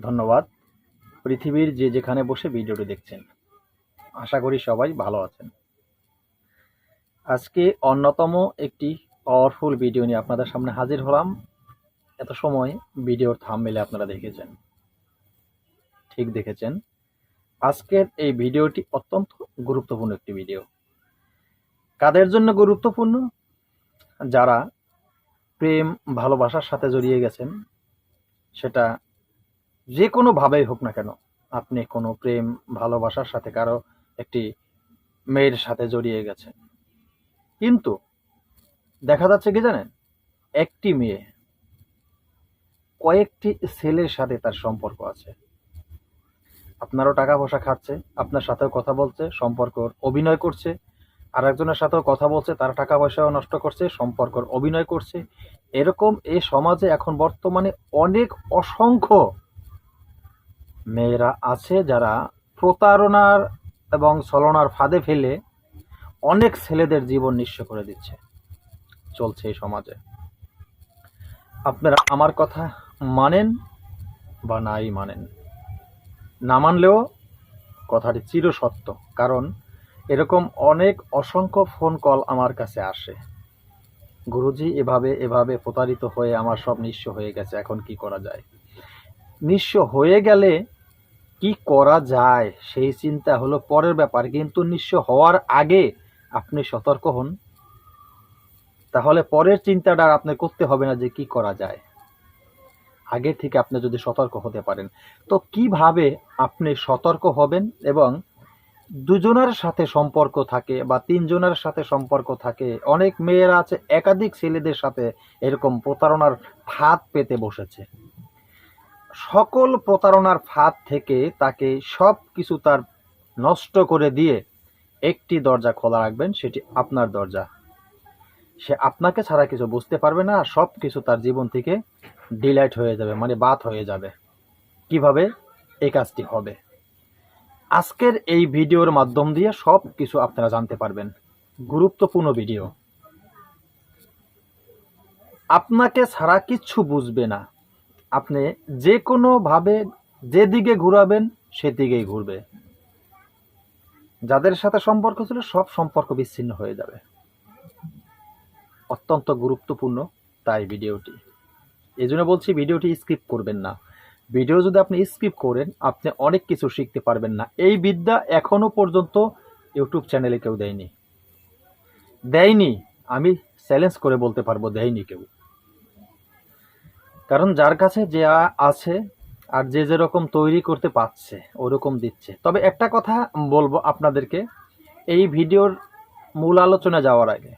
ধন্যবাদ। পৃথিবীর যে যেখানে বসে ভিডিওটি দেখছেন। আশা করি সবাই ভালো আছেন। আজকে অন্যতম একটি পাওয়ারফুল ভিডিও নিয়ে আপনাদের সামনে হাজির হলাম। এত সময় ভিডিওর থামমেলে আপনারা দেখেছেন। ঠিক দেখেছেন। আজকের এই ভিডিওটি অত্যন্ত গুরুত্বপূর্ণ একটি ভিডিও কাদের জন্য গুরুত্বপূর্ণ? যারা প্রেম, ভালোবাসার সাথে জড়িয়ে গেছেন, সেটা যে কোনোভাবেই হোক না কেন, আপনি কোনো প্রেম, ভালোবাসার সাথে কারও একটি মেয়ের সাথে জড়িয়ে গেছেন। কিন্তু দেখা যাচ্ছে কি জানেন? একটি মেয়ে, কয়েকটি ছেলের সাথে তার সম্পর্ক আছে। আপনারও টাকা পয়সা খাচ্ছে আপনার সাথেও কথা বলছে সম্পর্ক অভিনয় করছে আর একজনের সাথেও কথা বলছে, তার টাকা পয়সাও নষ্ট করছে, সম্পর্কর অভিনয় করছে। এরকম এই সমাজে এখন বর্তমানে অনেক অসংখ্য মেয়েরা আছে যারা প্রতারণার এবং ছলনার ফাঁদে ফেলে অনেক ছেলেদের জীবন নিঃস্ব করে দিচ্ছে। চলছে এই সমাজে। আপনারা আমার কথা মানেন বা নাই মানেন? না মানলেও কথাটি চিরসত্য, কারণ এরকম অনেক অসংখ্য ফোন কল আমার কাছে আসে। গুরুজি, এভাবে এভাবে প্রতারিত হয়ে আমার সব নিঃস্ব হয়ে গেছে, এখন কি করা যায়? নিঃস্ব হয়ে গেলে কি করা যায়? সেই চিন্তা হলো পরের ব্যাপার। কিন্তু নিঃস্ব হওয়ার আগে আপনি সতর্ক হন। তাহলে পরের চিন্তাটা আপনি করতে হবে না যে কি করা যায়। আগে থেকে আপনি যদি সতর্ক হতে পারেন। তো কীভাবে আপনি সতর্ক হবেন এবং দুজনের সাথে সম্পর্ক থাকে বা তিনজনের সাথে সম্পর্ক থাকে? অনেক মেয়েরা আছে, একাধিক ছেলেদের সাথে এরকম প্রতারণার ফাঁদ পেতে বসেছে। সকল প্রতারণার ফাঁদ থেকে তাকে সব কিছু তার নষ্ট করে দিয়ে একটি দরজা খোলা রাখবেন, সেটি আপনার দরজা। সে আপনাকে ছাড়া কিছু বুঝতে পারবে না, সব কিছু তার জীবন থেকে ডিলাইট হয়ে যাবে মানে বাদ হয়ে যাবে। কীভাবে? এই কাজটি হবে। আজকের এই ভিডিওর মাধ্যম দিয়ে সব কিছু আপনারা জানতে পারবেন। গুরুত্বপূর্ণ ভিডিও। আপনাকে ছাড়া কিচ্ছু বুঝবে না। আপনি যে কোনোভাবে যেদিকে ঘুরাবেন, সেদিকেই ঘুরবে। যাদের সাথে সম্পর্ক ছিল, সব সম্পর্ক বিচ্ছিন্ন হয়ে যাবে। অত্যন্ত গুরুত্বপূর্ণ তাই ভিডিওটি। এই জন্য বলছি, ভিডিওটি স্কিপ করবেন না। ভিডিও যদি আপনি স্কিপ করেন, আপনি অনেক কিছু শিখতে পারবেন না। এই বিদ্যা এখনও পর্যন্ত ইউটিউব চ্যানেলে কেউ দেয়নি। দেয়নি, আমি চ্যালেঞ্জ করে বলতে পারব, দেয়নি কেউ। কারণ যার কাছে যে আছে আর যে যেরকম তৈরি করতে পারছে, ওরকম দিচ্ছে। তবে একটা কথা বলব আপনাদেরকে, এই ভিডিওর মূল আলোচনা যাওয়ার আগে।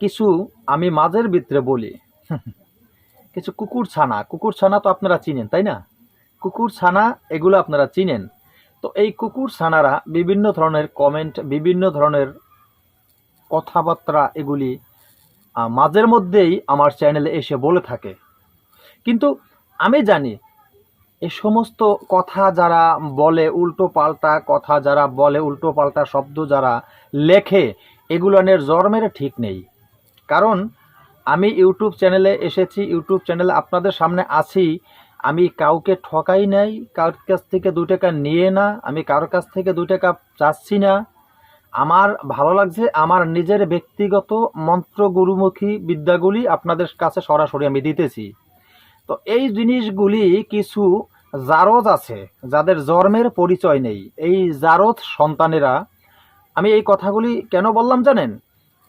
কিছু আমি মাঝের ভিতরে বলি। কিছু কুকুর ছানা কুকুর ছানা তো আপনারা চিনেন, তাই না? কুকুর ছানা, এগুলো আপনারা চিনেন। তো এই কুকুর ছানারা বিভিন্ন ধরনের কমেন্ট বিভিন্ন ধরনের কথাবার্তা এগুলি মাঝের মধ্যেই আমার চ্যানেলে এসে বলে থাকে। কিন্তু আমি জানি এই সমস্ত কথা যারা বলে, উল্টো পাল্টা কথা যারা বলে, উল্টো পাল্টা শব্দ যারা লেখে এগুলোনের জ্বর মেরে ঠিক নেই। কারণ আমি ইউটিউব চ্যানেলে এসেছি, ইউটিউব চ্যানেলে আপনাদের সামনে আছি। আমি কাউকে ঠকাই নাই, কারোর কাছ থেকে দু টাকা নিয়ে না, আমি কারোর কাছ থেকে দু টাকা চাচ্ছি না। আমার ভালো লাগছে, আমার নিজের ব্যক্তিগত মন্ত্র গুরুমুখী বিদ্যাগুলি আপনাদের কাছে সরাসরি আমি দিতেছি। তো এই জিনিসগুলি কিছু জারদ আছে, যাদের জন্মের পরিচয় নেই। এই জারদ সন্তানেরা, আমি এই কথাগুলি কেন বললাম জানেন?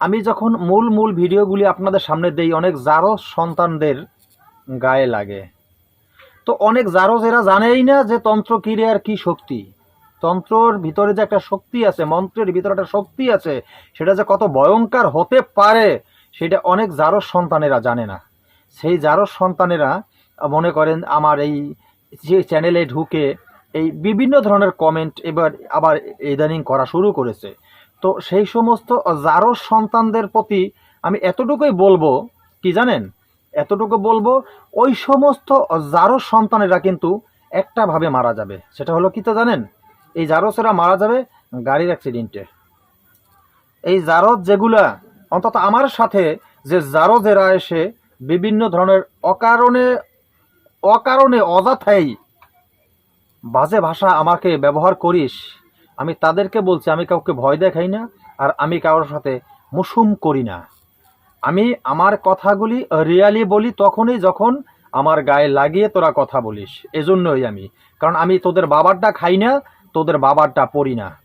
আমি যখন মূল মূল ভিডিওগুলি আপনাদের সামনে দেই, অনেক জারজ সন্তানদের গায়ে লাগে। তো অনেক জারজ এরা জানেই না যে তন্ত্র কিরে আর কি শক্তি। তন্ত্রর ভিতরে যে একটা শক্তি আছে, মন্ত্রের ভিতরে একটা শক্তি আছে, সেটা যে কত ভয়ঙ্কর হতে পারে, সেটা অনেক জারজ সন্তানেরা জানে না। সেই জারজ সন্তানেরা মনে করেন আমার এই যে চ্যানেলে ঢুকে এই বিভিন্ন ধরনের কমেন্ট এবার আবার ইদানিং করা শুরু করেছে। তো সেই সমস্ত জারজ সন্তানদের প্রতি আমি এতটুকুই বলব, কি জানেন? এতটুকু বলব, ওই সমস্ত জারজ সন্তানেরা কিন্তু একটা ভাবে মারা যাবে। সেটা হলো কি তো জানেন? এই জারসেরা মারা যাবে গাড়ির অ্যাক্সিডেন্টে এই জারজ যেগুলা, অন্তত আমার সাথে যে জারজেরা এসে বিভিন্ন ধরনের অকারণে অকারণে অযথাই বাজে ভাষা আমাকে ব্যবহার করিস। আমি তাদেরকে বলছি, আমি কাউকে ভয় দেখাই না, আর আমি কারোর সাথে মুসুম করি না। আমি আমার কথাগুলি রিয়ালি বলি তখনই যখন আমার গায়ে লাগিয়ে তোরা কথা বলিস। এজন্যই আমি। কারণ আমি তোদের বাবারটা খাই না, তোদের বাবারটা পড়ি না।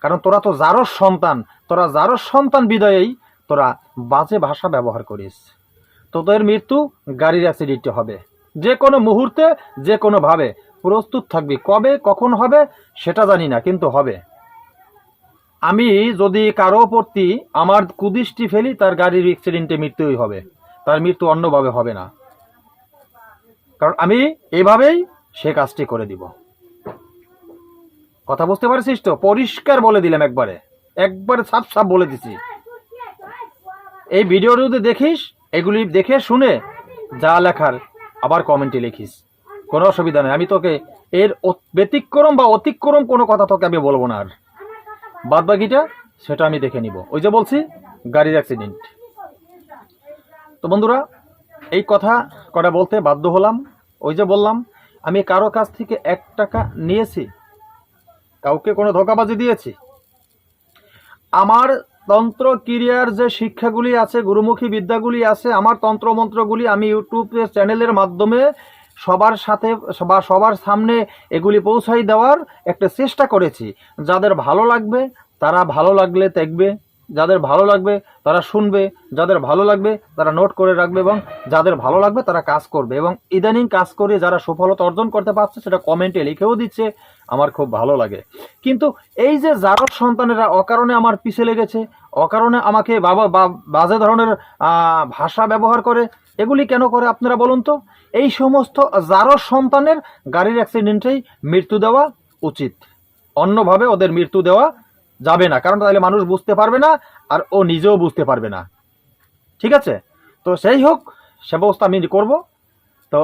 কারণ তোরা তো যারও সন্তান, তোরা যারও সন্তান বিদয়েই তোরা বাজে ভাষা ব্যবহার করিস। তোদের মৃত্যু গাড়ির অ্যাক্সিডেন্টে হবে। যে কোনো মুহূর্তে যে কোনোভাবে প্রস্তুত থাকবি। কবে, কখন হবে, সেটা জানি না, কিন্তু হবে। আমি যদি কারও প্রতি আমার কুদৃষ্টি ফেলি, তার গাড়ির অ্যাক্সিডেন্টে মৃত্যুই হবে। তার মৃত্যু অন্যভাবে হবে না। কারণ আমি এভাবেই সে কাজটি করে দিব। কথা বুঝতে পারছিস তো? পরিষ্কার বলে দিলাম একবারে। একবারে সাপ সাপ বলে দিছি। এই ভিডিও যদি দেখিস এগুলি দেখে শুনে যা লেখার, আবার কমেন্টে লিখিস। কোনো অসুবিধা নেই। আমি তোকে এর ব্যতিক্রম বা অতিক্রম কোনো কথা তোকে আমি বলব না আর। বাদ বাকিটা সেটা আমি দেখে নিব। ওই যে বলছি, গাড়ির অ্যাক্সিডেন্ট তো বন্ধুরা, এই কথা কটা বলতে বাধ্য হলাম। ওই যে বললাম, আমি কারও কাছ থেকে এক টাকা নিয়েছি, কাউকে কোনো ধোকাবাজি দিয়েছি। আমার তন্ত্র ক্রিয়ার যে শিক্ষাগুলি আছে, গুরুমুখী বিদ্যাগুলি আছে, আমার তন্ত্রমন্ত্রগুলি আমি ইউটিউবের চ্যানেলের মাধ্যমে সবার সাথে বা সবার সামনে এগুলি পৌঁছাই দেওয়ার একটা চেষ্টা করেছি। যাদের ভালো লাগবে, তারা ভালো লাগলে দেখবে। যাদের ভালো লাগবে তারা শুনবে, যাদের ভালো লাগবে তারা নোট করে রাখবে এবং যাদের ভালো লাগবে তারা কাজ করবে এবং ইদানিং কাজ করে যারা সফলতা অর্জন করতে পারছে সেটা কমেন্টে লিখেও দিচ্ছে, আমার খুব ভালো লাগে। কিন্তু এই যে যারর সন্তানেরা অকারণে আমার পিছে লেগেছে, অকারণে আমাকে বাবা বাজে ধরনের ভাষা ব্যবহার করে, এগুলি কেন করে আপনারা বলুন তো? এই সমস্ত যারর সন্তানের গাড়ির অ্যাক্সিডেন্টেই মৃত্যু দেওয়া উচিত। অন্যভাবে ওদের মৃত্যু দেওয়া যাবে না। কারণ তাহলে মানুষ বুঝতে পারবে না আর ও নিজেও বুঝতে পারবে না। ঠিক আছে? তো সেই হোক, সে ব্যবস্থা আমি করব। তো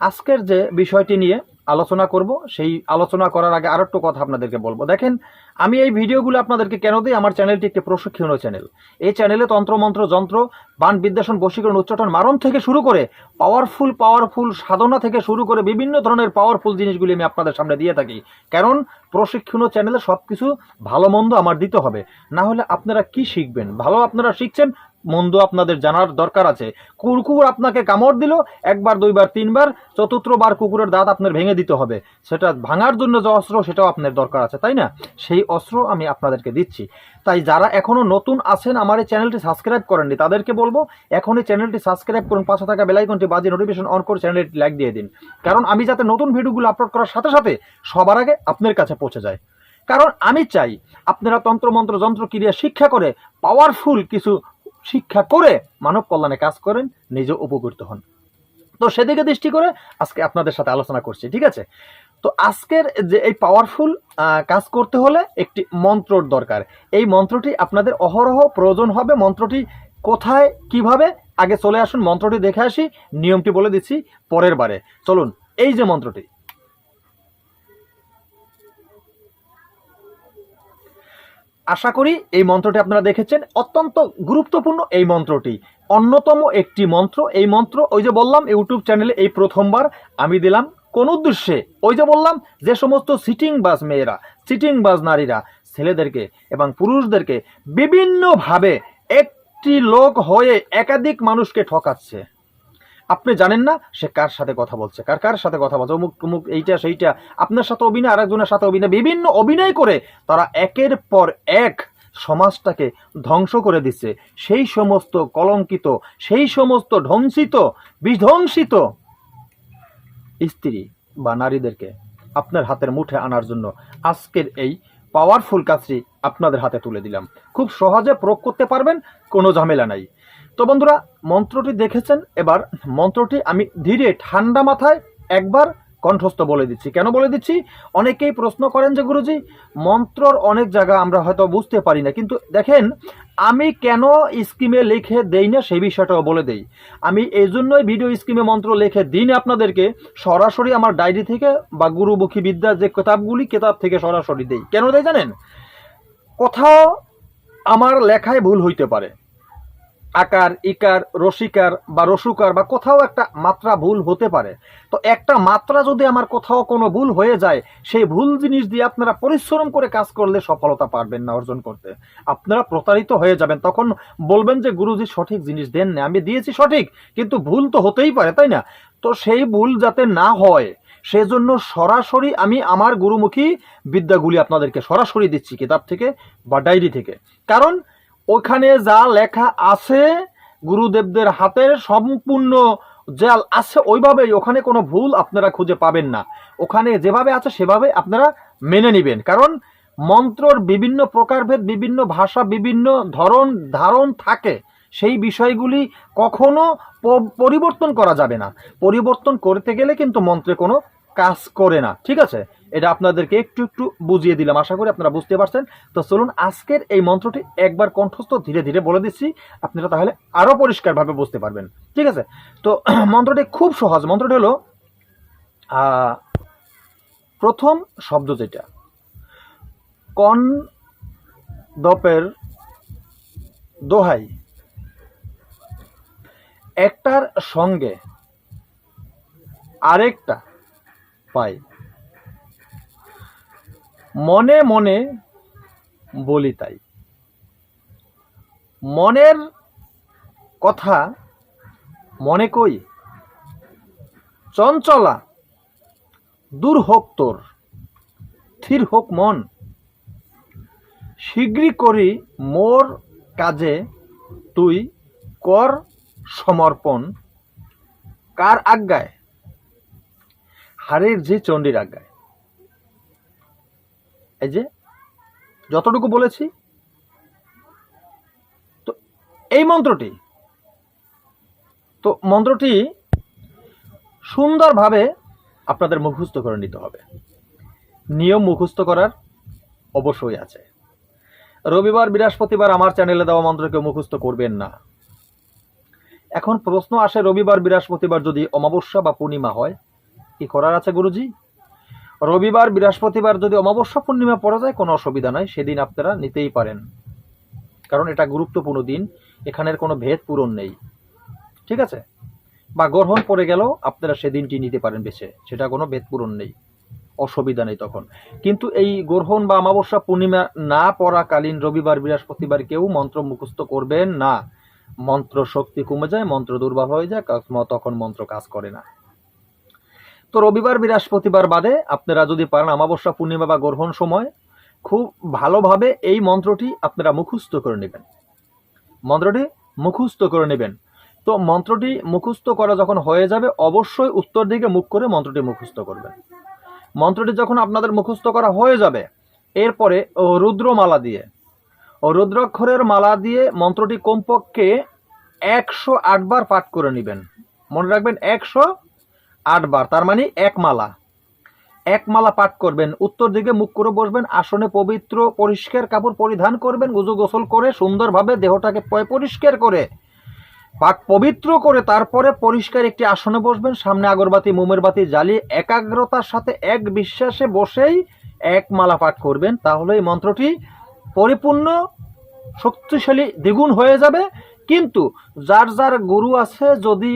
আজকের যে বিষয়টি নিয়ে আলোচনা করব, সেই আলোচনা করার আগে আর একটু কথা আপনাদেরকে বলব। দেখেন, আমি এই ভিডিওগুলো আপনাদেরকে কেন দিই? আমার চ্যানেলটি একটি প্রশিক্ষণীয় চ্যানেল। এই চ্যানেলে তন্ত্রমন্ত্র, যন্ত্র বান বিদ্যাসন বশীকরণ, উচ্চাটন, মারণ থেকে শুরু করে পাওয়ারফুল পাওয়ারফুল সাধনা থেকে শুরু করে বিভিন্ন ধরনের পাওয়ারফুল জিনিসগুলি আমি আপনাদের সামনে দিয়ে থাকি। কারণ প্রশিক্ষণ চ্যানেলে সব কিছু ভালো মন্দ আমার দিতে হবে। না হলে আপনারা কি শিখবেন? ভালো আপনারা শিখছেন মন্দ আপনাদের জানার দরকার আছে। কুকুর আপনাকে কামড় দিল, একবার, দুইবার, তিনবার, চতুর্থবার কুকুরের দাঁত আপনার ভেঙে দিতে হবে। সেটা ভাঙার জন্য যে অস্ত্র, সেটাও আপনার দরকার আছে, তাই না? সেই অস্ত্র আমি আপনাদেরকে দিচ্ছি। তাই যারা এখনও নতুন আছেন, আমার এই চ্যানেলটি সাবস্ক্রাইব করেননি, তাদেরকে বলব, এখনই চ্যানেলটি সাবস্ক্রাইব করুন, পাশে থাকা বেলাইকনটি বাজিয়ে নোটিফিকেশন অন করে চ্যানেলটি লাইক দিয়ে দিন। কারণ আমি যাতে নতুন ভিডিওগুলো আপলোড করার সাথে সাথে সবার আগে আপনার কাছে পৌঁছে যায়। কারণ আমি চাই, আপনারা তন্ত্রমন্ত্র, যন্ত্র, ক্রিয়া, শিক্ষা করে পাওয়ারফুল কিছু শিক্ষা করে মানব কল্যাণে কাজ করেন নিজে উপকৃত হন। তো সেদিকে দৃষ্টি করে আজকে আপনাদের সাথে আলোচনা করছি, ঠিক আছে? তো আজকের যে এই পাওয়ারফুল কাজ করতে হলে একটি মন্ত্রর দরকার। এই মন্ত্রটি আপনাদের অহরহ প্রয়োজন হবে। মন্ত্রটি কোথায়, কীভাবে? আগে চলে আসুন, মন্ত্রটি দেখে আসি। নিয়মটি বলে দিচ্ছি পরের বারে। চলুন, এই যে মন্ত্রটি। আশা করি এই মন্ত্রটি আপনারা দেখেছেন। অত্যন্ত গুরুত্বপূর্ণ এই মন্ত্রটি। অন্যতম একটি মন্ত্র, এই মন্ত্র, ওই যে বললাম, ইউটিউব চ্যানেলে এই প্রথমবার আমি দিলাম কোন উদ্দেশ্যে? ওই যে বললাম, যে সমস্ত সিটিং বাজ মেয়েরা সিটিং বাজ নারীরা, ছেলেদেরকে এবং পুরুষদেরকে বিভিন্নভাবে একটি লোক হয়ে একাধিক মানুষকে ঠকাচ্ছে। আপনি জানেন না, সে কার সাথে কথা বলছে, কার কার সাথে কথা বলছে, অমুক অমুক, এইটা, সেইটা। আপনার সাথে অভিনয়, আরেকজনের সাথে অভিনয়, বিভিন্ন অভিনয় করে তারা একের পর এক সমাজটাকে ধ্বংস করে দিচ্ছে। সেই সমস্ত কলঙ্কিত, সেই সমস্ত ধ্বংসিত, বিধ্বংসিত স্ত্রী বা নারীদেরকে আপনার হাতের মুঠে আনার জন্য আজকের এই পাওয়ারফুল কাজটি আপনাদের হাতে তুলে দিলাম। খুব সহজে প্রয়োগ করতে পারবেন, কোনো ঝামেলা নাই। তো বন্ধুরা, মন্ত্রটি দেখেছেন? এবার মন্ত্রটি আমি ধীরে ঠান্ডা মাথায় একবার কণ্ঠস্থ বলে দিচ্ছি। কেন বলে দিচ্ছি? অনেকেই প্রশ্ন করেন যে, গুরুজি, মন্ত্রর অনেক জায়গা আমরা হয়তো বুঝতে পারি না। কিন্তু দেখেন, আমি কেন স্কিমে লিখে দেই না সেই বিষয়টাও বলে দেই। আমি এই জন্যই ভিডিও স্কিমে মন্ত্র লিখে দিন আপনাদেরকে, সরাসরি আমার ডায়েরি থেকে বা গুরুমুখী বিদ্যার যে কিতাবগুলি, কিতাব থেকে সরাসরি দেই। কেন দেয় জানেন? কোথাও আমার লেখায় ভুল হইতে পারে। আকার, ইকার, রসিকার বা রসুকার বা কোথাও একটা মাত্রা ভুল হতে পারে। তো একটা মাত্রা যদি আমার কোথাও কোনো ভুল হয়ে যায়, সেই ভুল জিনিস দিয়ে আপনারা পরিশ্রম করে কাজ করলে সফলতা পারবেন না অর্জন করতে। আপনারা প্রতারিত হয়ে যাবেন। তখন বলবেন যে, গুরুজি, সঠিক জিনিস দেন না। আমি দিয়েছি সঠিক, কিন্তু ভুল তো হতেই পারে, তাই না? তো সেই ভুল যাতে না হয়, সেজন্য সরাসরি আমি আমার গুরুমুখী বিদ্যাগুলি আপনাদেরকে সরাসরি দিচ্ছি কিতাব থেকে বা ডায়েরি থেকে। কারণ ওখানে যা লেখা আছে গুরুদেবদের হাতের সম্পূর্ণ জাল আছে, ওইভাবেই। ওখানে কোনো ভুল আপনারা খুঁজে পাবেন না। ওখানে যেভাবে আছে, সেভাবে আপনারা মেনে নেবেন। কারণ মন্ত্রর বিভিন্ন প্রকারভেদ, বিভিন্ন ভাষা, বিভিন্ন ধরন, ধারণ থাকে। সেই বিষয়গুলি কখনো পরিবর্তন করা যাবে না। পরিবর্তন করতে গেলে কিন্তু মন্ত্রে কোনো কাজ করে না। ঠিক আছে? এটা আপনাদেরকে একটু একটু বুঝিয়ে দিলাম। আশা করি আপনারা বুঝতে পারছেন। তো চলুন, আজকের এই মন্ত্রটি একবার কণ্ঠস্থ ধীরে ধীরে বলে দিচ্ছি। আপনারা তাহলে আরও পরিষ্কারভাবে বুঝতে পারবেন। ঠিক আছে? তো মন্ত্রটি খুব সহজ। মন্ত্রটি হলো প্রথম শব্দ যেটা, কন দপের দোহাই, একটার সঙ্গে আরেকটা পাই। মনে মনে বলি তাই। মনের কথা মনে কই, চঞ্চলা, দূর হোক তোর, স্থির হোক মন, শীঘ্রই করি মোর কাজে তুই কর সমর্পণ, কার আজ্ঞায় হারের যে চণ্ডীর আজ্ঞায়। এই যে, যতটুকু বলেছি, তো এই মন্ত্রটি, তো মন্ত্রটি সুন্দরভাবে আপনাদের মুখস্থ করে নিতে হবে। নিয়ম মুখস্থ করার অবশ্যই আছে। রবিবার, বৃহস্পতিবার আমার চ্যানেলে দেওয়া মন্ত্রকে মুখস্থ করবেন না। এখন প্রশ্ন আসে, রবিবার, বৃহস্পতিবার যদি অমাবস্যা বা পূর্ণিমা হয়, কি করার আছে গুরুজি? রবিবার, বৃহস্পতিবার যদি অমাবস্যা পূর্ণিমা পড়া যায়, কোনো অসুবিধা নাই। সেদিন আপনারা নিতেই পারেন। কারণ এটা গুরুত্বপূর্ণ দিন। এখানের কোনো ভেদ পূরণ নেই। ঠিক আছে? বা গ্রহণ পড়ে গেলেও আপনারা সেদিনটি নিতে পারেন বেছে। সেটা কোনো ভেদ পূরণ নেই। অসুবিধা নেই তখন। কিন্তু এই গ্রহণ বা অমাবস্যা পূর্ণিমা না পড়াকালীন রবিবার, বৃহস্পতিবার কেউ মন্ত্র মুখস্থ করবেন না। মন্ত্র শক্তি কমে যায়, মন্ত্র দুর্বল হয়ে যায় তখন মন্ত্র কাজ করে না। তো রবিবার বৃহস্পতিবার বাদে আপনারা যদি পারেন অমাবস্যা পূর্ণিমা বা গ্রহণ সময়, খুব ভালোভাবে এই মন্ত্রটি আপনারা মুখস্থ করে নেবেন। মন্ত্রটি মুখস্থ করে নেবেন। তো মন্ত্রটি মুখস্থ করা যখন হয়ে যাবে, অবশ্যই উত্তর দিকে মুখ করে মন্ত্রটি মুখস্থ করবেন। মন্ত্রটি যখন আপনাদের মুখস্থ করা হয়ে যাবে, এরপরে রুদ্রমালা দিয়ে রুদ্রাক্ষরের মালা দিয়ে মন্ত্রটি কমপক্ষে একশো আটবার পাঠ করে নেবেন। মনে রাখবেন, একশো আটবার, তার মানে এক মালা। এক মালা পাঠ করবেন, উত্তর দিকে মুখ করে বসবেন, আসনে পবিত্র পরিষ্কার কাপড় পরিধান করবেন, উজু গোসল করে সুন্দরভাবে দেহটাকে পরিষ্কার করে, পাক পবিত্র করে তারপরে পরিষ্কার একটি আসনে বসবেন, সামনে আগরবাতি, মোমের বাতি জ্বালিয়ে একাগ্রতার সাথে এক বিশ্বাসে বসেই এক মালা পাঠ করবেন। তাহলে এই মন্ত্রটি পরিপূর্ণ, শক্তিশালী, দ্বিগুণ হয়ে যাবে। কিন্তু যার যার গুরু আছে, যদি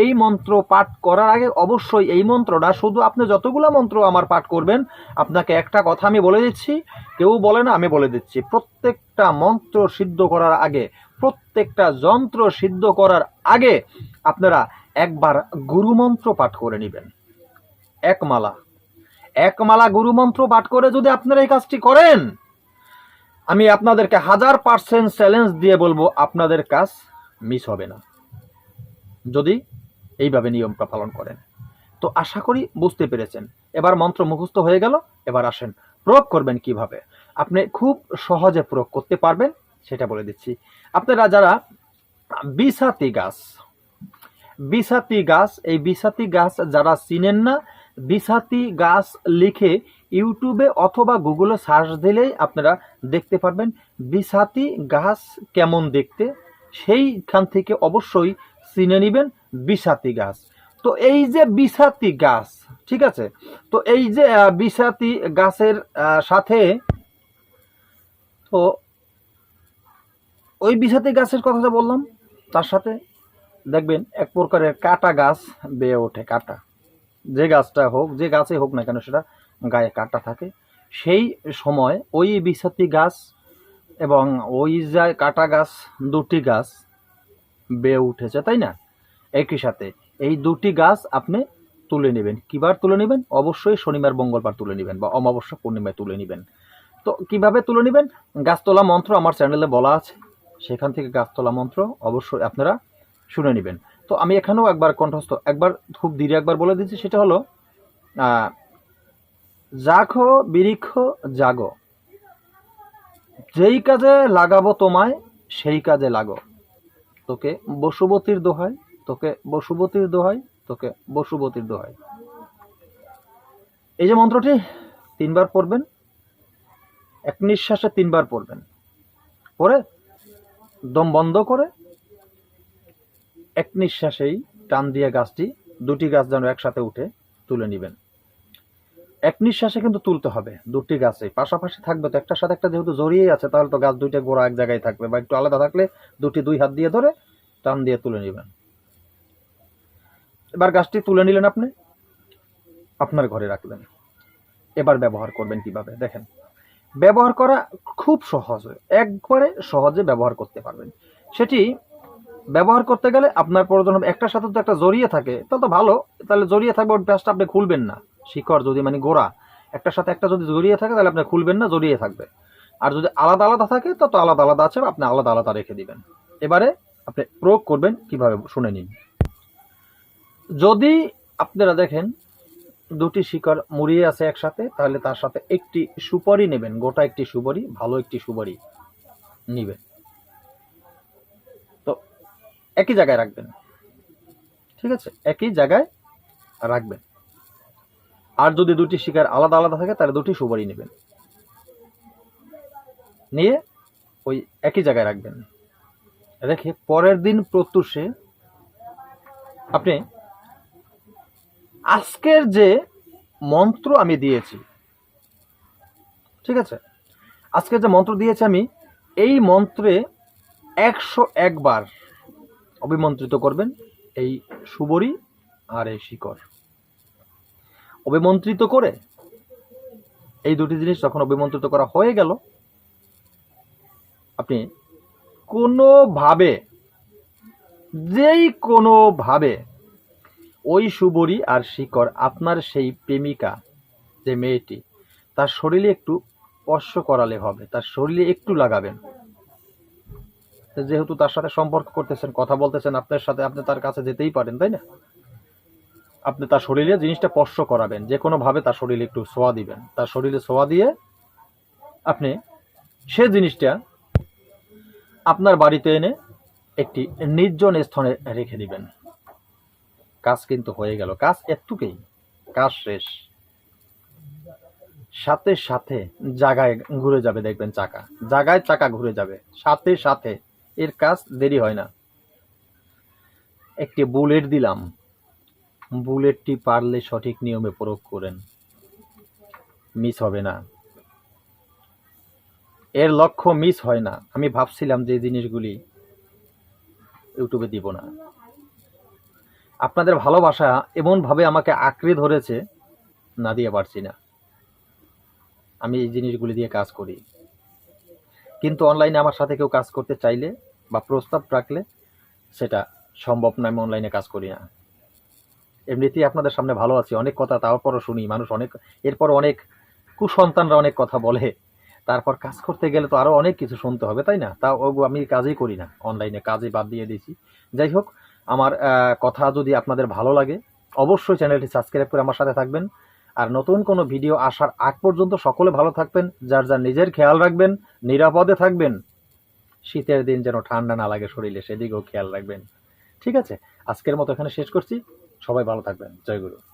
এই মন্ত্র পাঠ করার আগে অবশ্যই এই মন্ত্রটা, শুধু আপনি যতগুলো মন্ত্র আমার পাঠ করবেন, আপনাকে একটা কথা আমি বলে দিচ্ছি, কেউ বলে না, আমি বলে দিচ্ছি। প্রত্যেকটা মন্ত্র সিদ্ধ করার আগে, প্রত্যেকটা যন্ত্র সিদ্ধ করার আগে আপনারা একবার গুরুমন্ত্র পাঠ করে নেবেন। এক মালা। এক মালা গুরুমন্ত্র পাঠ করে যদি আপনারা এই কাজটি করেন, আমি আপনাদেরকে হাজার পার্সেন্ট চ্যালেঞ্জ দিয়ে বলব, আপনাদের কাজ মিস হবে না। যদি এইভাবে নিয়মটা পালন করেন। তো আশা করি বুঝতে পেরেছেন। এবার মন্ত্র মুখস্থ হয়ে গেল, এবার আসেন। প্রয়োগ করবেন কীভাবে? আপনি খুব সহজে প্রয়োগ করতে পারবেন, সেটা বলে দিচ্ছি। আপনারা যারা বিসাতি গাছ বিসাতি গাছ, এই বিসাতি গাছ যারা চিনেন না বিসাতি গাছ লিখে ইউটিউবে অথবা গুগলে সার্চ দিলেই আপনারা দেখতে পারবেন বিসাতি গাছ কেমন দেখতে। সেইখান থেকে অবশ্যই চিনে নেবেন বিসাতি গাছ। তো এই যে বিসাতি গাছ, ঠিক আছে? তো এই যে বিসাতি গাছের সাথে, তো ওই বিসাতি গাছের কথা বললাম, তার সাথে দেখবেন এক প্রকারের কাটা গাছ বেয়ে ওঠে, কাটা। যে গাছটা হোক, যে গাছে হোক না কেন, সেটা গায়ে কাটা থাকে। সেই সময় ওই বিছাতি গাছ এবং ওই যা কাটা গাছ, দুটি গাছ বেয়ে উঠেছে, তাই না? একই সাথে। এই দুটি গাছ আপনি তুলে নেবেন। কিবার তুলে নেবেন? অবশ্যই শনিবার, মঙ্গলবার তুলে নেবেন বা অমাবস্যা পূর্ণিমায় তুলে নেবেন। তো কীভাবে তুলে নেবেন? গাছ তোলা মন্ত্র আমার চ্যানেলে বলা আছে। সেখান থেকে গাছ তোলা মন্ত্র অবশ্যই আপনারা শুনে নেবেন। তো আমি এখানেও একবার কণ্ঠস্থ, একবার খুব ধীরে একবার বলে দিচ্ছি, সেটা হলো জাখো বিরিক্ষ জাগো। যেই কাজে লাগাবো তোমায়, সেই কাজে লাগো। তোকে বসুবতীর দোহাই তোকে বসুবতীর দোহাই, তোকে বসুবতীর দোহাই। এই যে মন্ত্রটি, তিনবার পড়বেন, এক নিঃশ্বাসে তিনবার পড়বেন। পরে দম বন্ধ করে, এক নিঃশ্বাসেই টান দিয়ে গাছটি, দুটি গাছ যেন একসাথে উঠে তুলে নেবেন। এক নিঃশ্বাসে কিন্তু তুলতে হবে, দুটি গাছে পাশাপাশি থাকবে তো, একটার সাথে একটা যেহেতু জড়িয়ে আছে, তাহলে তো গাছ দুইটা গোড়া এক জায়গায় থাকবে, বা একটু আলাদা থাকলে দুটি দুই হাত দিয়ে ধরে টান দিয়ে তুলে নেবেন। এবার গাছটি তুলে নিলেন আপনি? আপনার ঘরে রাখলেন। এবার ব্যবহার করবেন কীভাবে? দেখেন, ব্যবহার করা খুব সহজ। একবারে সহজে ব্যবহার করতে পারবেন। সেটি ব্যবহার করতে গেলে আপনার প্রয়োজন হবে, একটার সাথে তো একটা জড়িয়ে থাকে তাহলে তো ভালো। তাহলে জড়িয়ে থাকবে, ওই প্যাঁচটা আপনি খুলবেন না। শিকড় যদি মানে গোড়া, একটার সাথে একটা যদি জড়িয়ে থাকে, তাহলে আপনি খুলবেন না, জড়িয়ে থাকবে। আর যদি আলাদা আলাদা থাকে, তো তো আলাদা আলাদা আছে, আপনি আলাদা আলাদা রেখে দিবেন। এবারে আপনি প্রয়োগ করবেন কীভাবে, শুনে নিন। যদি আপনারা দেখেন, দুটি শিকড় মুড়িয়ে আছে একসাথে, তাহলে তার সাথে একটি সুপারি নেবেন, গোটা একটি সুপারি, ভালো একটি সুপারি নিবেন। তো একই জায়গায় রাখবেন, ঠিক আছে? একই জায়গায় রাখবেন। আর যদি দুটি শিকার আলাদা আলাদা থাকে, তাহলে দুটি সুপারি নেবেন। নিয়ে ওই একই জায়গায় রাখবেন। রেখে পরের দিন প্রত্যুষে আপনি আজকের যে মন্ত্র আমি দিয়েছি, ঠিক আছে? আজকের যে মন্ত্র দিয়েছি আমি, এই মন্ত্রে একশো একবার অভিমন্ত্রিত করবেন এই সুবরি আর এই শিকড় অভিমন্ত্রিত করে এই দুটি জিনিস যখন অভিমন্ত্রিত করা হয়ে গেল, আপনি কোনোভাবে, যেই কোনোভাবে ওই সুবরি আর শিকড় আপনার সেই প্রেমিকা যে মেয়েটি। তার শরীরে একটু স্পর্শ করালে হবে, তার শরীরে একটু লাগাবেন। যেহেতু তার সাথে সম্পর্ক করতেছেন, কথা বলতেছেন, আপনার সাথে আপনি তার কাছে যেতেই পারেন, তাই না? আপনি তার শরীরে জিনিসটা স্পর্শ করাবেন, যে কোনোভাবে তার শরীরে একটু সোয়া দিবেন। তার শরীরে সোয়া দিয়ে আপনি সে জিনিসটা আপনার বাড়িতে এনে একটি নির্জন স্থানে রেখে দিবেন। কাজ কিন্তু হয়ে গেল। কাজ একটুকেই কাজ শেষ। সাথে সাথে জায়গায় ঘুরে যাবে, দেখবেন চাকা। জায়গায় চাকা ঘুরে যাবে। সাথে সাথে এর কাজ দেরি হয় না। একটি বুলেট দিলাম। বুলেটটি পারলে সঠিক নিয়মে প্রয়োগ করেন। মিস হবে না। এর লক্ষ্য মিস হয় না। আমি ভাবছিলাম যে জিনিসগুলি ইউটিউবে দিব না। আপনাদের ভালোবাসা এমনভাবে আমাকে আঁকড়ে ধরেছে, না দিয়ে পারছি না। আমি এই জিনিসগুলি দিয়ে কাজ করি। কিন্তু অনলাইনে আমার সাথে কেউ কাজ করতে চাইলে বা প্রস্তাব রাখলে সেটা সম্ভব না, আমি অনলাইনে কাজ করি না। এমনিতেই আপনাদের সামনে ভালো আছি, অনেক কথা তারপরও শুনি, মানুষ অনেক, এরপর অনেক কুসন্তানরা অনেক কথা বলে। তারপর কাজ করতে গেলে তো আরও অনেক কিছু শুনতে হবে, তাই না? তা আমি কাজই করি না অনলাইনে কাজই বাদ দিয়ে দিয়েছি। যাই হোক আমার কথা যদি আপনাদের ভালো লাগে, অবশ্যই চ্যানেলটি সাবস্ক্রাইব করে আমার সাথে থাকবেন। আর নতুন কোনো ভিডিও আসার আগ পর্যন্ত সকলে ভালো থাকবেন, যার যার নিজের খেয়াল রাখবেন, নিরাপদে থাকবেন। শীতের দিন যেন ঠান্ডা না লাগে শরীরে, সেদিকেও খেয়াল রাখবেন। ঠিক আছে? আজকের মতো এখানে শেষ করছি। সবাই ভালো থাকবেন। জয় গুরু।